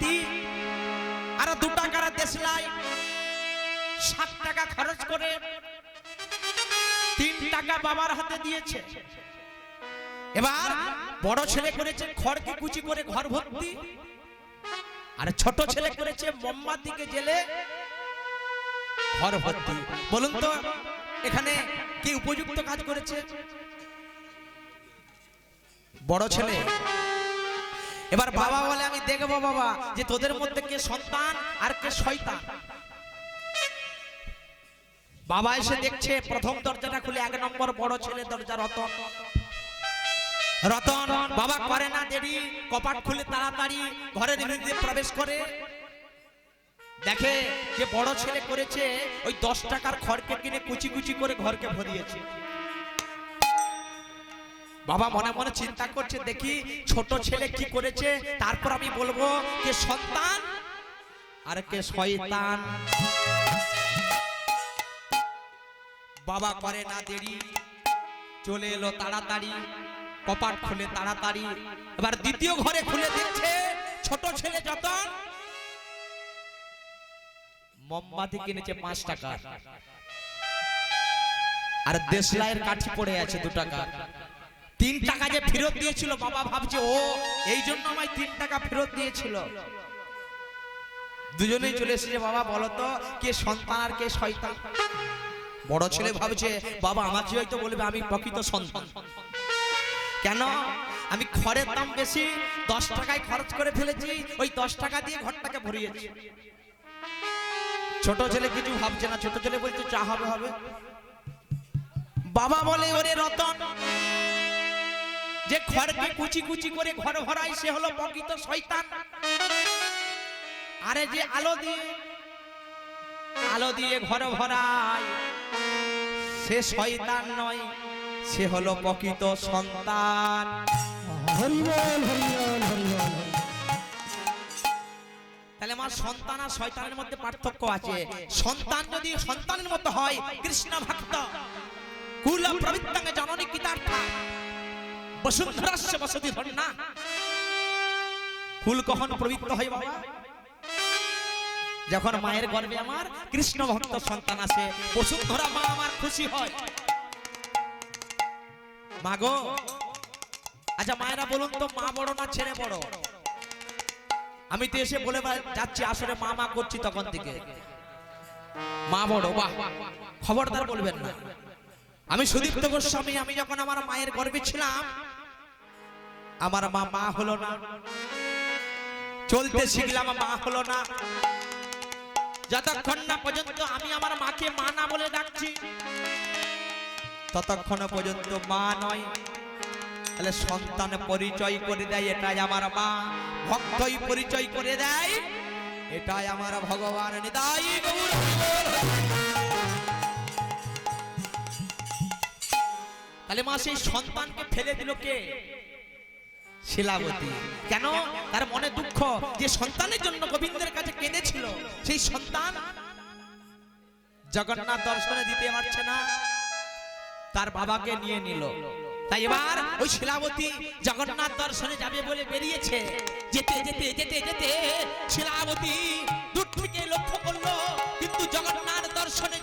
মোমবাতি আর দু টাকার দেশলাই সাত টাকা খরচ করে তিন টাকা বাবার হাতে দিয়েছে। এবার বড় ছেলে করেছে খড়কে কুচি করে ঘর ভর্তি, আর ছোট ছেলে করেছে মোমবাতিকে জেলে ঘর ভর্তি। বলুন তো, এখানে কি উপযুক্ত কাজ করেছে? বড় ছেলে এবার বাবা বলে, আমি দেখব বাবা যে তোদের মধ্যে কে সন্তান আর কে শয়তান। বাবা এসে দেখছে, প্রথম দরজাটা খুলে এক নম্বর বড় ছেলে দরজা, রতন। রতন, বাবা করে না দেরি, কপাট খুলে তাড়াতাড়ি ঘরের ভিতরে প্রবেশ করে। দেখে যে বড় ছেলে করেছে, ওই দশ টাকার খড়কে কিনে কুচি কুচি করে ঘরকে ভরিয়েছে। বাবা মনে মনে চিন্তা করছে, দেখি ছোট ছেলে কি করেছে? তারপর আমি বলব কে সন্তান আর কে শয়তান? বাবা করে না দেরি, চলে এলো তাড়াতাড়ি, কপাট খুলে তাড়াতাড়ি। এবার দ্বিতীয় ঘরে খুলে দেখছে, ছোট ছেলে যতন মোমবাতি কিনেছে পাঁচ টাকা। আর দেশলাইয়ের কাঠি পড়ে আছে দু টাকা তিন টাকা যে ফেরত দিয়েছিল। বাবা ভাবছে ও এই জন্য আমায় তিন টাকা ফেরত দিয়েছিল। দুজনেই চলে এসেছে বাবা বলতো কে সন্তান আর কে শয়তান? বড় ছেলে ভাবছে বাবা আমাকে হয়তো বলবে আমি প্রকৃত সন্তান। কেন? আমি খড়ের দাম বেশি দশ টাকায় খরচ করে ফেলেছি ওই দশ টাকা দিয়ে ঘরটাকে ভরিয়েছি। ছোট ছেলে কিছু ভাবছে না ছোট ছেলে বলছে চা হবে হবে। বাবা বলে ওরে রতন যে খড়কে কুচি কুচি করে ঘর ভরাই সে হলো প্রকৃত শয়তান। আরে যে আলো দিয়ে আলো দিয়ে ঘর ভরাই সে শয়তান নয় সে হলো প্রকৃত সন্তান। তাহলে আমার সন্তান আর শয়তানের মধ্যে পার্থক্য আছে। সন্তান যদি সন্তানের মতো হয় কৃষ্ণ ভক্ত কুল প্রবৃত্তাঙ্গে জননী কিতার্থা। যখন মায়ের গর্ভে আমার কৃষ্ণ ভক্ত সন্তান বসুন্ধরা মা আমার খুশি হয়। আচ্ছা মায়েরা বলুন তো, মা বড় না ছেলে বড়? আমি তো এসে বলে যাচ্ছি, আসলে মা মা করছি তখন থেকে। মা বড়, বাহ। খবরদার বলবেন না। আমি সুদীপ্ত গোস্বামী, আমি যখন আমার মায়ের গর্ভে ছিলাম আমার মা মা হলো না। চলতে শিখলাম, মা হলো না। যতক্ষণ না পর্যন্ত আমি আমার মাকে মা না বলে ডাকছি, ততক্ষণ পর্যন্ত মা নয়। তাহলে সন্তান পরিচয় করে দেয়, এটাই আমার মা। ভক্তই পরিচয় করে দেয়, এটাই আমার ভগবান। তাহলে মা সেই সন্তানকে ফেলে দিল কে? শিলাবতী। কেন? তার মনে দুঃখ যে সন্তানের জন্য গোবিন্দের কাছে কেঁদেছিল। সেই সন্তান জগন্নাথ দর্শনে দিতে পারছে না। তার বাবাকে নিয়ে নিল। তাই এবার ওই শিলাবতী জগন্নাথ দর্শনে যাবে বলে বেরিয়েছে। যেতে যেতে যেতে যেতে শিলাবতী দূর থেকে লক্ষ্য করল, কিন্তু জগন্নাথ দর্শনে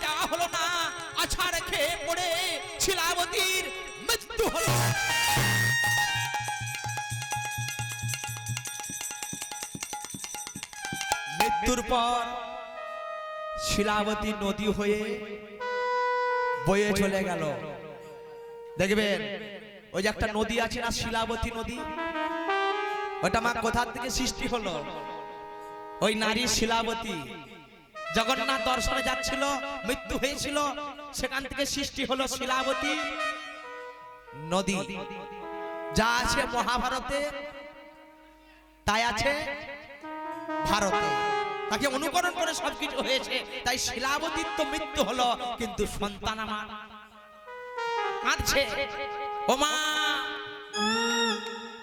পর শিলাবতী নদী হয়ে বয়ে চলে গেল। দেখবেন, ওই যে একটা নদী আছে না, শিলাবতী নদী? ওটা মা কোথা থেকে সৃষ্টি হলো? ওই নারী শিলাবতী জগন্নাথ দর্শনে যাচ্ছিল, মৃত্যু হয়েছিল, সেখান থেকে সৃষ্টি হলো শিলাবতী নদী। যা আছে মহাভারতে, তাই আছে ভারতে। তাকে অনুকরণ করে সবকিছু হয়েছে। তাই শিলাবতীর তো মৃত্যু হলো, কিন্তু সন্তান আমার। কাঁদছে। ও মা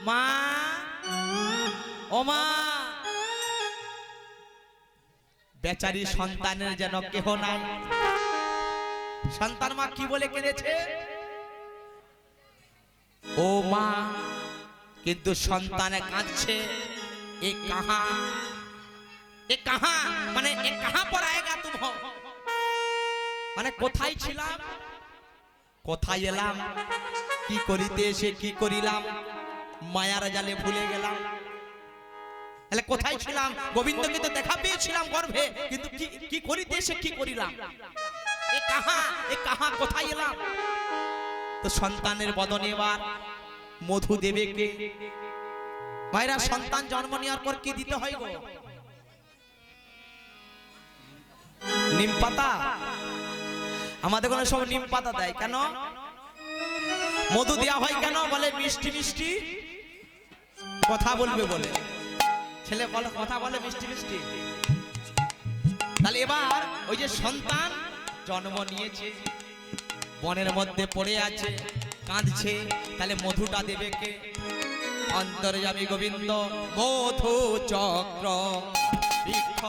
মা, ও মা। বেচারি সন্তানের যেন কেহ নাই। সন্তান মা কি বলে কেঁদেছে? ও মা, কিন্তু সন্তানে কাঁদছে। এ কাহা এ কাহা? মানে এ কাহা পর আয়েগা তুম মানে কোথায় ছিলাম? কোথায় এলাম? কি করিতে এসে কি করিলাম? মায়ার জালে ভুলে গেলাম। তাহলে কোথায় ছিলাম? গোবিন্দকে তো দেখা পেয়েছিলাম গর্ভে, কিন্তু কি কি করিতে এসে কি করিলাম? এ কাহা? এ কাহা কোথায় এলাম? তো সন্তানের বদনে এবার মধু দেবে কে? মায়েরা সন্তান জন্ম নেওয়ার পর কি দিতে হয় গো? নিম পাতা আমাদের কোনো সব নিম পাতা দেয় কেন? মধু দেওয়া হয় কেন? বলে মিষ্টি মিষ্টি। কথা বলবে বলে। ছেলে বলে, কথা বলে মিষ্টি মিষ্টি। তাহলে এবার ওই যে সন্তান জন্ম নিয়েছে, বনের মধ্যে পড়ে আছে, কাঁদছে, তাহলে মধুটা দেবে কে? অন্তর্যামী গোবিন্দ মধু চক্র বৃক্ষ।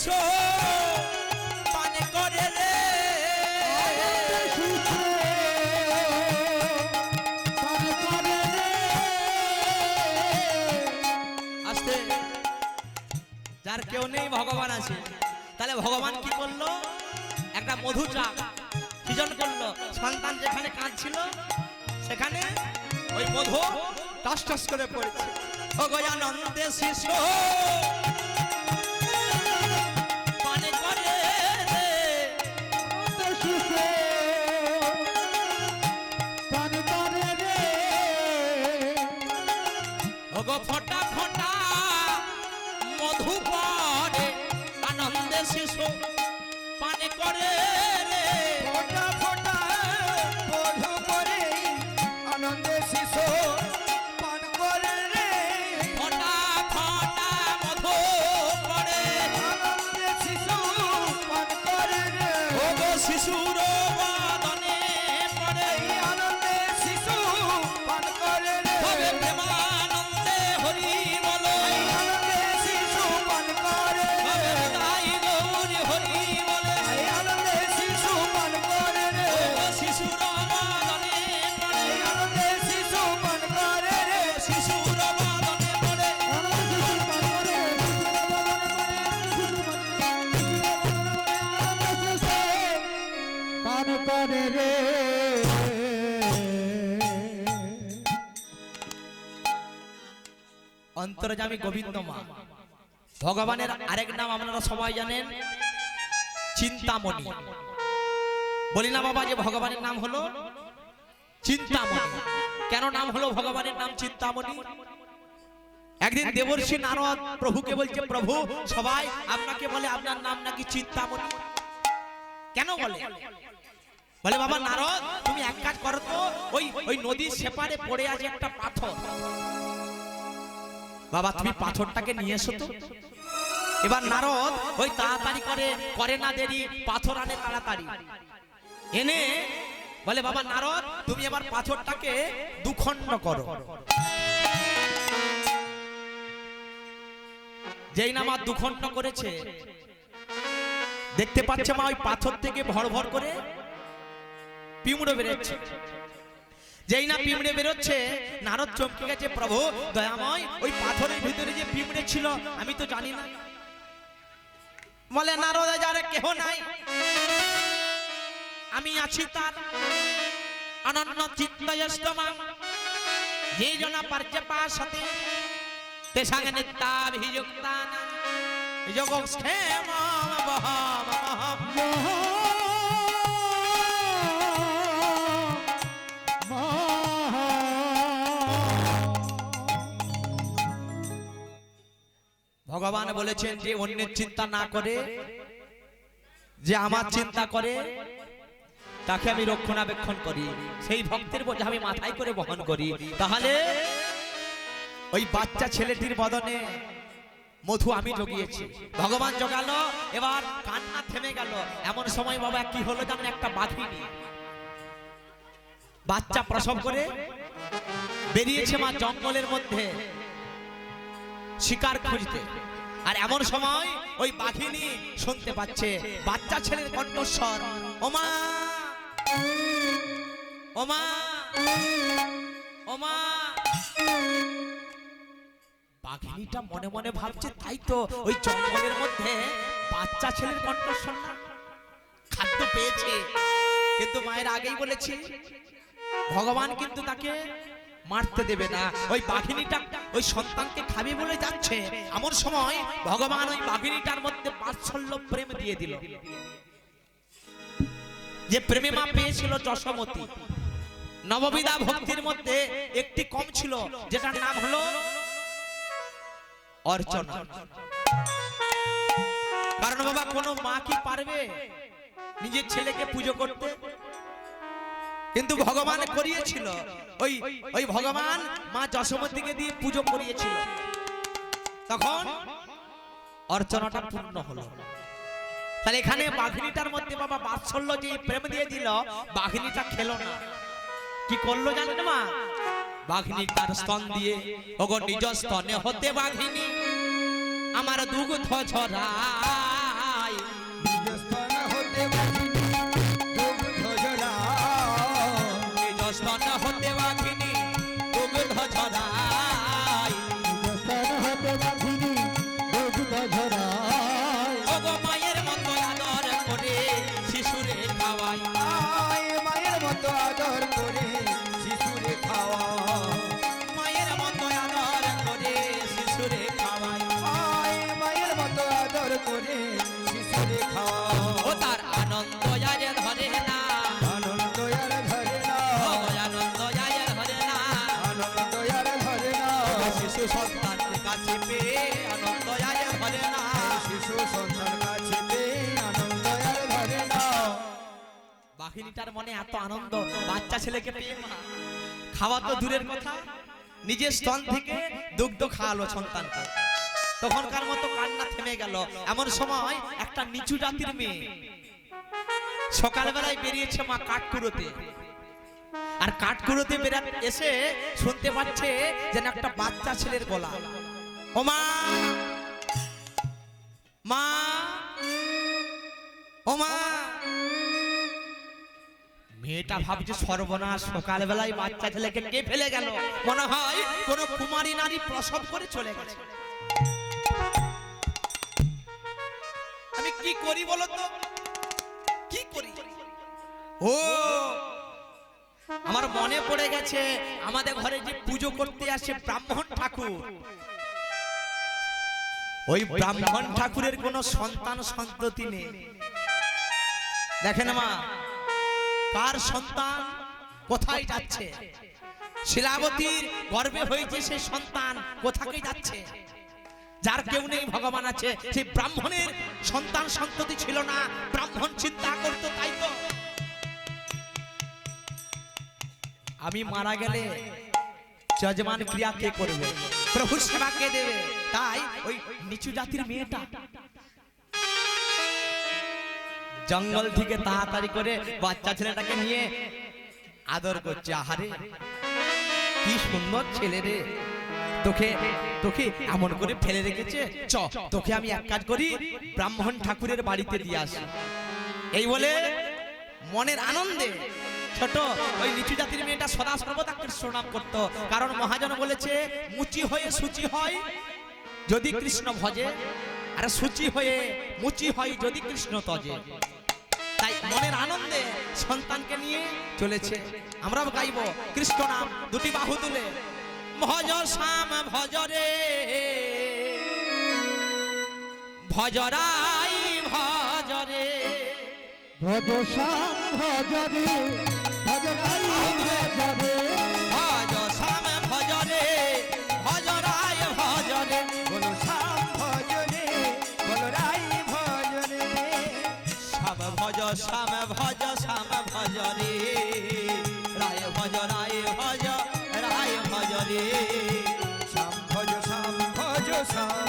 যার কেউ নেই, ভগবান আছে। তাহলে ভগবান কি করল? একটা মধু চাক সৃজন করল। সন্তান যেখানে কাঁদছিল, সেখানে ওই মধু টস টস করে পড়েছে। ও গয়ানন্দে শিশু অন্তর্জামী গোবিন্দ মা ভগবানের আরেক নাম আপনারা সবাই জানেন চিন্তামণি। বলি না বাবা যে ভগবানের নাম হলো? চিন্তামণি। কেন নাম হলো ভগবানের নাম চিন্তামণি? একদিন দেবর্ষি নারদ প্রভুকে বলছে প্রভু সবাই আপনাকে বলে আপনার নাম নাকি চিন্তামণি? কেন বলে? বলে বাবা নারদ তুমি এক কাজ করো তো ওই ওই নদীর সেপারে পড়ে আছে একটা পাথর। বাবা, তুমি পাথরটাকে নিয়ে এসো তো। এবার নারদ ওই তাড়াতাড়ি করে করে না দেরি, পাথর আনে তাড়াতাড়ি। এনে বলে, বাবা, নারদ, তুমি এবার পাথরটাকে দুখণ্ড করো। যেই না মা দুখণ্ড করেছে, দেখতে পাচ্ছে মা ওই পাথর থেকে ভর ভর করে পিমড়ো বেরোচ্ছে। যেই না পিমড়ে বেরোচ্ছে, নারদ চমকে গেছে প্রভু, দয়াময়, ওই পাথরের ভিতরে যে পিমড়ে ছিল, আমি তো জানি না। বলে, নারদে, যারে কেহ নাই, আমি আছি তার। অনন্য চিত্তয়স্তমাং যে জনা পার্যে পাশতে, তে সঙ্গে নিত্যাভিযুক্তানাং যোগক্ষেম ভগবান বলেছেন যে অন্যের চিন্তা না করে, যে আমার চিন্তা করে, তাকে আমি রক্ষণাবেক্ষণ করি। সেই ভক্তের বোঝা আমি মাথায় করে বহন করি। তাহলে ওই বাচ্চা ছেলেটির বদনে মধু আমি জগিয়েছি। ভগবান জগালো, এবার কান্না থেমে গেল। এমন সময় বাবা, কি হলো জানেন, একটা বাঘিনী। বাচ্চা প্রসব করে বেরিয়েছে মা জঙ্গলের মধ্যে শিকার খুঁজতে। আর এমন সময় ওই বাঘিনী শুনতে পাচ্ছে, বাচ্চা ছেলের কণ্ঠস্বর, ওমা ওমা ওমা। বাঘিনীটা মনে মনে ভাবছে, তাই তো, ওই জঙ্গলের মধ্যে বাচ্চা ছেলের কণ্ঠস্বর খাদ্য পেয়েছে। কিন্তু মায়ের আগেই বলেছে, ভগবান কিন্তু তাকে মারতে দেবে না। ওই বাঘিনীটা ওই সন্তানকে খাবে বলে যাচ্ছে। এমন সময় ভগবান ওই বাঘিনীটার মধ্যে বাৎসল্য প্রেম দিয়ে দিল। যে প্রেমে মা পেয়েছিল যশোমতী। নববিধা ভক্তির মধ্যে একটি কম ছিল, যেটার নাম হলো অর্চনা। কারণ বাবা, কোনো মা কি পারবে নিজের ছেলেকে পুজো করতে? কিন্তু ভগবান করিয়েছিল। ওই ওই ভগবান মা যশোমতীকে দিয়ে পুজো করিয়েছিল। তখন অর্চনাটা পূর্ণ হলো। তাহলে এখানে বাঘিনীটার মধ্যে বাবা বাৎসল্য যে প্রেম দিয়ে দিল, বাঘিনীটা খেলো না। কি করল জানেন মা? বাঘিনী তার স্তন দিয়ে, ওগো নিজ স্তনে হতে বাঘিনী, আমার দুগ্ধ ছড়াই শিশু সন্তানের কাছে পেয়ে আনন্দ যায় ধরে না। শিশু সন্তান কাছে পেয়ে আনন্দ আর ধরে না। বাহিনীটার মনে এত আনন্দ বাচ্চা ছেলেকে পেয়ে খাওয়া তো দূরের কথা নিজের স্তন থেকে দুগ্ধ খাওয়ালো সন্তানকে। তখনকার মতো কান্না থেমে গেল। এমন সময় একটা নিচু জাতির মেয়ে সকালবেলায় বেরিয়েছে মা কাঠকুড়োতে। আর কাঠকুড়োতে বেরা এসে শুনতে পাচ্ছে যেন একটা বাচ্চা ছেলের গলা। ও মা! মা! ও মা! মেয়েটা ভাবছে সর্বনাশ, সকালবেলায় বাচ্চা ছেলেকে কে ফেলে গেল? মনে হয় কোন কুমারী নারী প্রসব করে চলে গেছে। আমি কি করি বলো তো? কি করি? ও! আমার মনে পড়ে গেছে আমাদের ঘরে যে পুজো করতে আসে ব্রাহ্মণ ঠাকুর। ওই ব্রাহ্মণ ঠাকুরের কোনো সন্তান সন্ততি নেই। দেখেন মা কার সন্তান কোথায় যাচ্ছে? শিলাবতীর গর্বে হয়েছে সে সন্তান কোথাকে যাচ্ছে? যার কেউ নেই ভগবান আছে। সেই ব্রাহ্মণের সন্তান সন্ততি ছিল না। ব্রাহ্মণ চিন্তা করতো তাই তো আমি মারা গেলে যজমান ক্রিয়া কে করবে? প্রভু সেবা কে দেবে। তাই ওই নিচু জাতির মেয়েটা। জঙ্গল থেকে তাড়াতাড়ি করে বাচ্চা ছেলেটাকে নিয়ে আদর করছে। আহারে কি সুন্দর ছেলে রে। তোকে তোকে এমন করে ফেলে রেখেছে। চ তোকে আমি এক কাজ করি ব্রাহ্মণ ঠাকুরের বাড়িতে দিয়ে আসি। এই বলে মনের আনন্দে ছোট, ওই নিচু জাতির মেয়েটা সদা সর্বদা কৃষ্ণ নাম করত। কারণ মহাজন বলেছে, মুচি হয়ে সুচি হয় যদি কৃষ্ণ ভজে, আর সুচি হয়ে মুচি হয় যদি কৃষ্ণ তজে। তাই মনের আনন্দে সন্তানকে নিয়ে চলেছে। আমরাও গাইব, কৃষ্ণ নাম, দুটি বাহু তুলে। ভজ শ্যাম ভজরে ভজরাই ভজরে ভজ শ্যাম ভজরে ভজরে শ্যাম ভজ শ্যাম ভজ ভজরে রায় ভজ রায় ভজ রায় ভজরে শ্যাম ভজ শ্যাম ভজ শ্যাম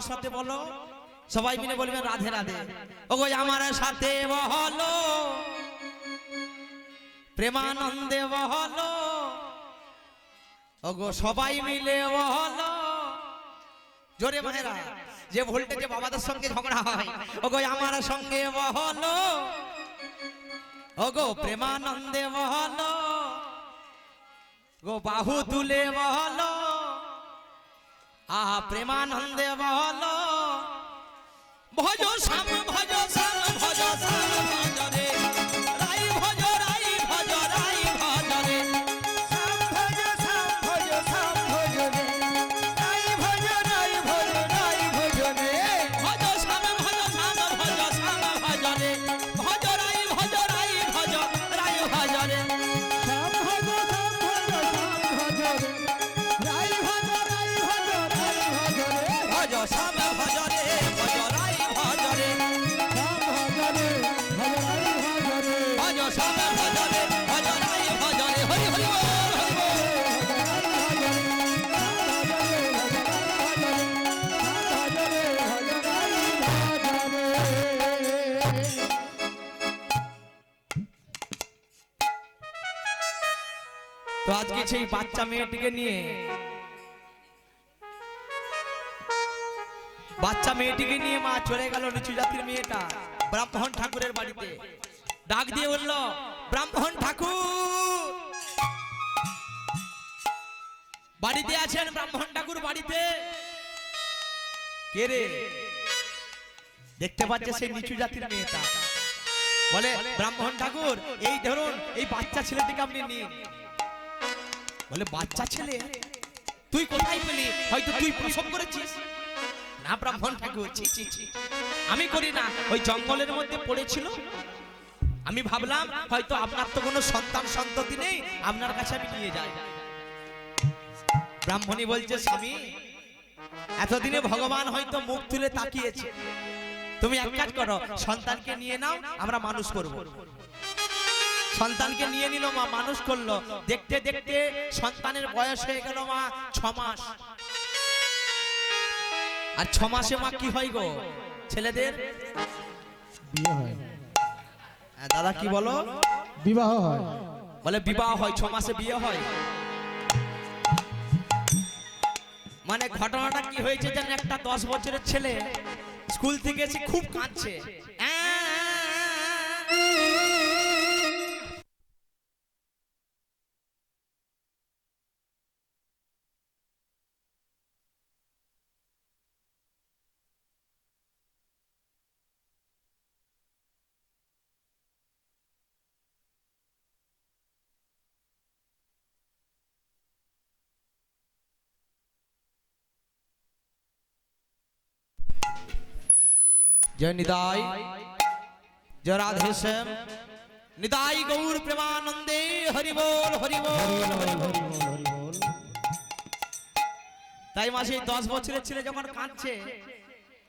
আমার সাথে বলো। সবাই মিলে বলবেন, রাধে রাধে। ওগো, আমার সাথে বহলো প্রেমানন্দে বহলো ওগো, সবাই মিলে বহলো জোরে মায়েরা, যে ভোল্টেজে বাবাদের সঙ্গে ঝগড়া হয়, ওগো, আমার সঙ্গে বহলো ওগো, প্রেমানন্দে বহলো গো, বাহু তুলে বহলো আহা প্রেমানন্দে বহলো ভজ শ্যাম ভজ শ্যাম বাচ্চা মেয়েটিকে নিয়ে। বাচ্চা মেয়েটিকে নিয়ে মা চলে গেল নিচু জাতির মেয়েটা ব্রাহ্মণ ঠাকুরের বাড়িতে। ডাক দিয়ে বলল, ব্রাহ্মণ ঠাকুর! বাড়িতে আছেন ব্রাহ্মণ ঠাকুর বাড়িতে? কে রে? দেখতে পাচ্ছে সেই নিচু জাতির মেয়েটা। বলে, ব্রাহ্মণ ঠাকুর, এই ধরুন, এই বাচ্চা ছেলেটিকে আপনি নিন। বলে, বাচ্চা ছেলে, তুই কোথায় পেলি? হয়তো তুই প্রসব করেছিস। না ব্রাহ্মণ ঠাকুর আমি করি না। ওই জঙ্গলের মধ্যে পড়েছিল। আমি ভাবলাম, হয়তো আপনার তো কোনো সন্তান সন্ততি নেই, আপনার কাছে আমি নিয়ে যাই। ব্রাহ্মণী বলছে, স্বামী, এতদিনে ভগবান হয়তো মুখ তুলে তাকিয়েছে। তুমি এক কাজ করো, সন্তানকে নিয়ে নাও, আমরা মানুষ করব। সন্তানকে নিয়ে নিল মা মানুষ করল। দেখতে দেখতে সন্তানের বয়স হয়ে গেল মা ছ মাস। আর ছ মাসে মা কি হয় গো? ছেলেদের? বিয়ে হয়। দাদা কি বলো? বিবাহ হয়। বলে বিবাহ হয় ছ মাসে বিয়ে হয়। মানে ঘটনাটা কি হয়েছে জানেন একটা দশ বছরের ছেলে স্কুল থেকে এসে খুব কাঁদছে। জয় রাধে শ্যাম নিদাই গৌর প্রেমানন্দে হরি বল হরি বল তাই মা সেই দশ বছরের ছেলে যখন কাঁদছে,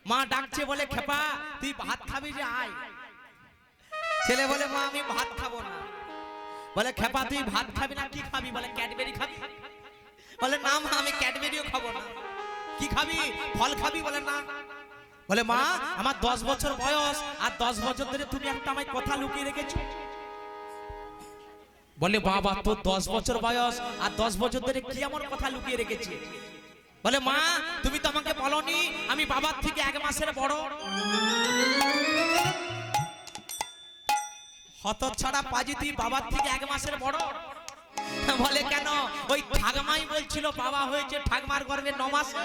মা ডাকছে বলে, খেপা, তুই ভাত খাবি যে, আয়। ছেলে বলে, মা, আমি ভাত খাব না। বলে, খেপা, তুই ভাত খাবি না, কি খাবি? বলে, ক্যাডবেরি খাবি। বলে, না মা, আমি ক্যাডবেরিও খাব না। কি খাবি? ফল খাবি? বলে, না। বলে মা আমার দশ বছর বয়স আর দশ বছর ধরে তুমি একটা আমায় কথা লুকিয়ে রেখেছো? বলে বাবা তোর দশ বছর বয়স আর দশ বছর ধরে কি আমার কথা লুকিয়ে রেখেছে? বলে মা তুমি তো আমাকে বলনি আমি বাবার থেকে এক মাসের বড়। হত ছাড়া পাজি তুই বাবার থেকে এক মাসের বড়? বলে কেন? ওই ঠাকমাই বলছিল বাবা হয়েছে ঠাকমার গর্ভে ন মাসে।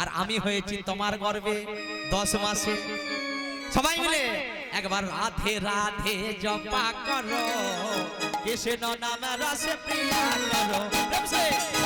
আর আমি হয়েছি তোমার গর্বে দশ মাসে। সবাই মিলে একবার রাধে রাধে জপা করো। কৃষ্ণ নাম রস প্রিয়া করো।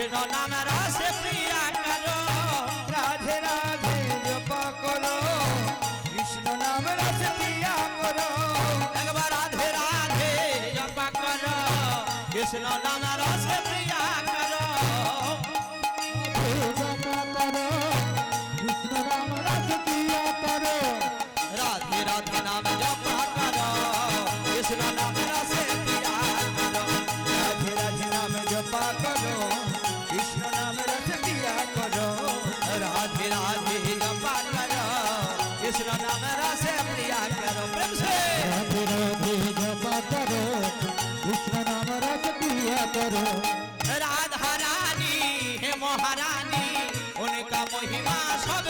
কৃষ্ণ নাম রস প্রিয়া করো রাধে রাধে জপা করো। কৃষ্ণ নাম রস প্রিয়া করো। একবার রাধে রাধে জপা করো। কৃষ্ণ নাম রস প্রিয়া করো। কৃষ্ণ নাম রস প্রিয়া করো। রাধে রাধে নাম জপা করো। কৃষ্ণ নাম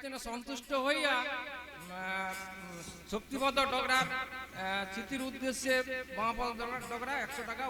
কীর্তনে সন্তুষ্ট হইয়া শক্তিপদ ডগরা আহ, উদ্দেশ্যে মহাপদ ডগরা একশো টাকা